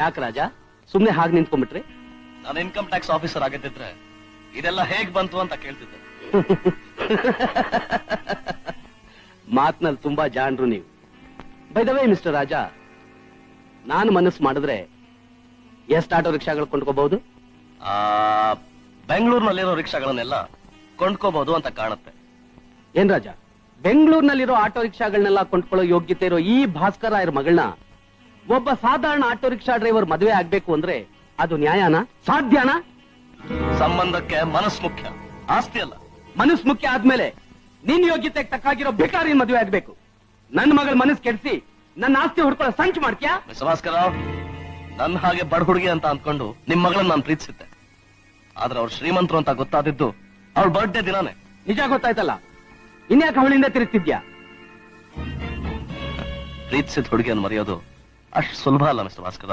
ಯಾಕೆ ರಾಜ? ಸುಮ್ನೆ ಹಾಗೆ ನಿಂತ್ಕೊಂಡ್ಬಿಟ್ರಿ? ನಾನು ಇನ್ಕಮ್ ಟ್ಯಾಕ್ಸ್ ಆಫೀಸರ್ ಆಗದಿದ್ರೆ ಇದೆಲ್ಲ ಹೇಗ್ ಬಂತು ಅಂತ ಕೇಳ್ತಿದ್ದೆ. ಮಾತ್ನಲ್ಲಿ ತುಂಬಾ ಜಾಣರು ನೀವು. ಬೈದವೇ ಮಿಸ್ಟರ್ ರಾಜ ನಾನು ಮನಸ್ಸು ಮಾಡಿದ್ರೆ ಎಷ್ಟು ಆಟೋ ರಿಕ್ಷಾಗಳು ಕೊಂಡ್ಕೋಬಹುದು? ಆ ಬೆಂಗಳೂರಿನಲ್ಲಿರೋ ರಿಕ್ಷಾಗಳನ್ನೆಲ್ಲ ಕೊಂಡ್ಕೋಬಹುದು ಅಂತ ಕಾಣುತ್ತೆ. ಏನ್ ರಾಜ? ಬೆಂಗಳೂರಿನಲ್ಲಿರೋ ಆಟೋ ರಿಕ್ಷಾಗಳನ್ನೆಲ್ಲ ಕೊಂಡ್ಕೊಳ್ಳೋ ಯೋಗ್ಯತೆ ಇರೋ ಈ ಭಾಸ್ಕರ ಇರೋ ಮಗಳನ್ನ ಒಬ್ಬ ಸಾಧಾರಣ ಆಟೋ ರಿಕ್ಷಾ ಡ್ರೈವರ್ ಮದುವೆ ಆಗ್ಬೇಕು ಅಂದ್ರೆ ಅದು ನ್ಯಾಯನಾ? ಸಾಧ್ಯನಾ? ಸಂಬಂಧಕ್ಕೆ ಮನಸ್ ಮುಖ್ಯ. ಆಸ್ತಿ ಅಲ್ಲ. ಮನಸ್ ಮುಖ್ಯ ಆದ್ಮೇಲೆ ನಿನ್ ಯೋಗ್ಯತೆಗೆ ತಕ್ಕಾಗಿರೋ ಬೇಕಾರಿ ಮದುವೆ ಆಗ್ಬೇಕು. ನನ್ನ ಮಗಳ ಮನಸ್ ಕೆಡಿಸಿ ನನ್ನ ಆಸ್ತಿ ಹುಡ್ಕೊಳ್ಳೋ ಸಂಚು ಮಾಡ್ತೀಯಾ? ನನ್ ಹಾಗೆ ಬಡ ಹುಡುಗಿ ಅಂತ ಅಂದ್ಕೊಂಡು ನಿಮ್ ಮಗಳನ್ನ ನಾನು ಪ್ರೀತಿಸಿದ್ದೆ. ಆದ್ರೆ ಅವ್ರು ಶ್ರೀಮಂತರು ಅಂತ ಗೊತ್ತಾದಿದ್ದು ಅವ್ರ ಬರ್ಡೇ ದಿನಾನೇ. ನಿಜ ಗೊತ್ತಾಯ್ತಲ್ಲ? ಇನ್ಯಾಕೆ ಅವಳಿಂದ ತಿರುಗ್ತಿದ್ಯಾ? ಪ್ರೀತಿಸಿದ ಹುಡುಗಿಯನ್ನು ಮರೆಯೋದು ಅಷ್ಟು ಸುಲಭ ಅಲ್ಲ ಮಿಸ್ಟರ್ ಭಾಸ್ಕರ